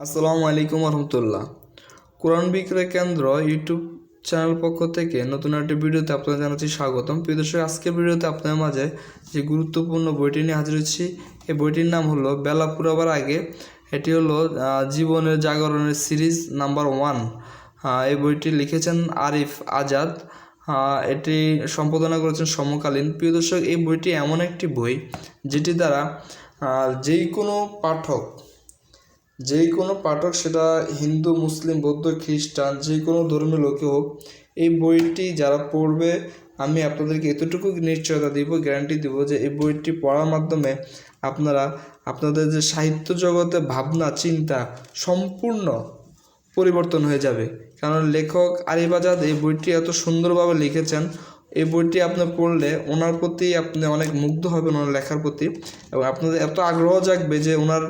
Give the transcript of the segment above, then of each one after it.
আসসালামু আলাইকুম রহমতুল্লাহ। কোরআন বিক্রয় কেন্দ্র ইউটিউব চ্যানেল পক্ষ থেকে নতুন একটি ভিডিওতে আপনাদের জানাচ্ছি স্বাগতম। প্রিয় দর্শক, আজকের ভিডিওতে আপনাদের মাঝে যে গুরুত্বপূর্ণ বইটি নিয়ে হাজির হচ্ছি এই বইটির নাম হলো বেলা পুরাবার আগে। এটি হলো জীবনের জাগরণের সিরিজ নাম্বার ওয়ান। এই বইটি লিখেছেন আরিফ আজাদ। এটি সম্পাদনা করেছেন সমকালীন। প্রিয় দর্শক, এই বইটি এমন একটি বই যেটি দ্বারা যেই কোনো পাঠক যেই কোনো পাঠক, সেটা হিন্দু, মুসলিম, বৌদ্ধ, খ্রিস্টান, যে কোনো ধর্মের লোকে হোক, এই বইটি যারা পড়বে, আমি আপনাদেরকে এতটুকু নিশ্চয়তা দিব, গ্যারান্টি দিব যে এই বইটি পড়ার মাধ্যমে আপনারা আপনাদের যে সাহিত্য জগতে ভাবনা, চিন্তা সম্পূর্ণ পরিবর্তন হয়ে যাবে। কারণ লেখক আরিফ আজাদ এই বইটি এত সুন্দরভাবে লিখেছেন। এই বইটি আপনি পড়লে ওনার প্রতি আপনি অনেক মুগ্ধ হবেন, ওনার লেখার প্রতি। এবং আপনাদের এত আগ্রহ জাগবে যে ওনার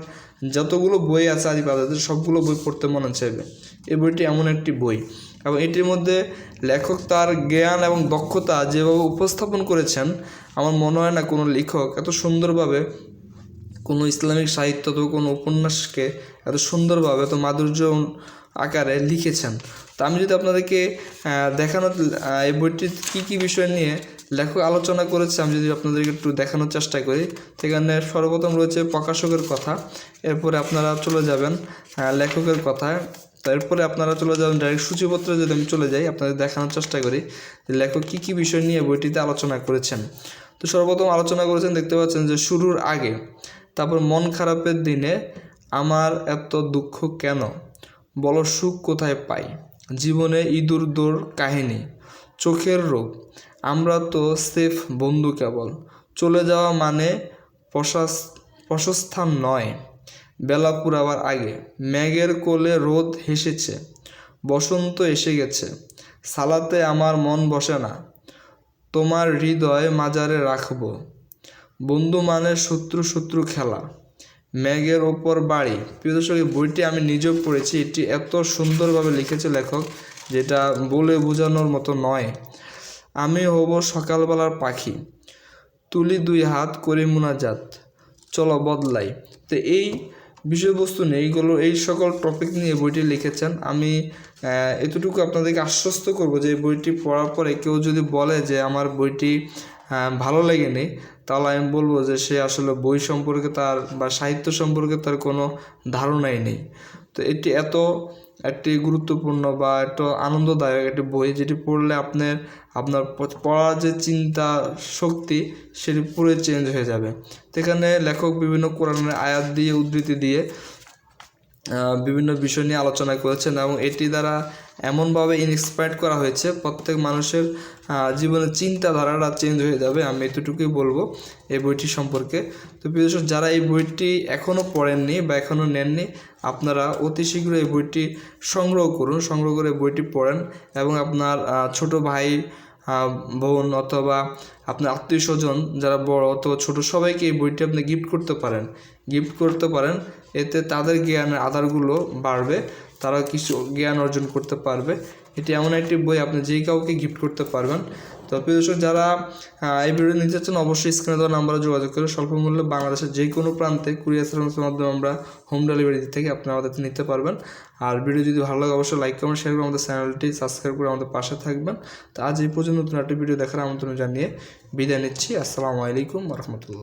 যতগুলো বই আছে আরিফ আজাদের সবগুলো বই পড়তে মনে চাইবে। এই বইটি এমন একটি বই। এবং এটির মধ্যে লেখক তার জ্ঞান এবং দক্ষতা যেভাবে উপস্থাপন করেছেন আমার মনে হয় না কোনো লেখক এত সুন্দরভাবে কোনো ইসলামিক সাহিত্য তো কোনো উপন্যাসকে এত সুন্দরভাবে এত মাধুর্য আকারে লিখেছেন। তো আমি যদি আপনাদেরকে আহ, দেখানোর এই বইটির কী কী বিষয় নিয়ে লেখক আলোচনা করেছে আমি যদি আপনাদেরকে একটু দেখানোর চেষ্টা করি। সেখানে সর্বপ্রথম রয়েছে প্রকাশকের কথা এরপরে আপনারা চলে যাবেন আহ, লেখকের কথা। তারপরে আপনারা চলে যাবেন ডাইরেক্ট সূচিপত্রে যদি আমি চলে যাই আপনাদের দেখানোর চেষ্টা করি লেখক কী কী বিষয় নিয়ে বইটিতে আলোচনা করেছেন। তো সর্বপ্রথম আলোচনা করেছেন দেখতে পাচ্ছেন যে শুরুর আগে তারপর মন খারাপের দিনে আমার এত দুঃখ কেন? বলো সুখ কোথায় পাই? জীবনে ইঁদুর দৌড় কাহিনী। চোখের রোগ। আমরা তো সেফ বন্ধু কেবল। চলে যাওয়া মানে প্রশাস- প্রশস্থান নয়। বেলা পুরাবার আগে ম্যাগের কোলে রোদ হেসেছে। বসন্ত এসে গেছে। সালাতে আমার মন বসে না। তোমার হৃদয় মাজারে রাখব। বন্ধু মানে শত্রু শত্রু খেলা। ম্যাগের ওপর বাড়ি। প্রিয় দর্শক বইটি আমি নিজেও পড়েছি। এটি এত সুন্দরভাবে লিখেছে লেখক। যেটা বলে বোঝানোর মতো নয়। আমি হব সকালবেলার পাখি। তুলি দুই হাত করি মুনাজাত। চলো বদলাই। তো এই বিষয়বস্তু নিয়ে এইগুলো, এই সকল টপিক নিয়ে বইটি লিখেছেন। আমি এতটুকু আপনাদেরকে আশ্বস্ত করব যে বইটি পড়ার পরে কেউ যদি বলে যে আমার বইটি ভালো লাগেনি, তাহলে আমি বলব যে সে আসলে বই সম্পর্কে তার বা সাহিত্য সম্পর্কে তার কোনো ধারণাই নেই। তো এটি এত একটি গুরুত্বপূর্ণ বা একটু আনন্দদায়ক একটি বই, যেটি পড়লে আপনার আপনার পড়ার যে চিন্তা শক্তি, সেটি পুরো চেঞ্জ হয়ে যাবে। সেখানে লেখক বিভিন্ন কোরআনের আয়াত দিয়ে, উদ্ধৃতি দিয়ে বিভিন্ন বিষয় নিয়ে আলোচনা করেছেন এবং এটি দ্বারা এমনভাবে ইন্সপায়ার্ড করা হয়েছে। প্রত্যেক মানুষের জীবনের চিন্তাধারাটা চেঞ্জ হয়ে যাবে, আমি এতটুকুই বলব এই বইটি সম্পর্কে। তো প্রিয় যারা এই বইটি এখনও পড়েননি বা এখনও নেননি, আপনারা অতি শীঘ্র এই বইটি সংগ্রহ করুন, সংগ্রহ করে বইটি পড়েন এবং আপনার ছোট ভাই বোন অথবা আপনার আত্মীয় স্বজন, যারা বড় অথবা ছোট, সবাইকে এই বইটি আপনি গিফট করতে পারেন। গিফট করতে পারেন। এতে তাদের জ্ঞানের আধারগুলো বাড়বে, তারা কিছু জ্ঞান অর্জন করতে পারবে। এটি এমন একটি বই, আপনি যেই কাউকে গিফট করতে পারবেন। তো প্রিয় দর্শক, যারা এই ভিডিও নিতে চাচ্ছেন, অবশ্যই স্ক্রিনে দেওয়া নাম্বারে যোগাযোগ করে স্বল্প মূল্যে বাংলাদেশের যে কোনো প্রান্তে কুরিয়ার সার্ভিসের মাধ্যমে আমরা হোম ডেলিভারি থেকে আপনি আমাদের নিতে পারবেন। আর ভিডিও যদি ভালো লাগে, অবশ্যই লাইক কমেন্ট শেয়ার করে আমাদের চ্যানেলটি সাবস্ক্রাইব করে আমাদের পাশে থাকবেন। তো আজ এই পর্যন্ত নতুন একটি ভিডিও দেখার আমন্ত্রণ জানিয়ে বিদায় নিচ্ছি। আসসালামু আলাইকুম রহমতুল্লাহ।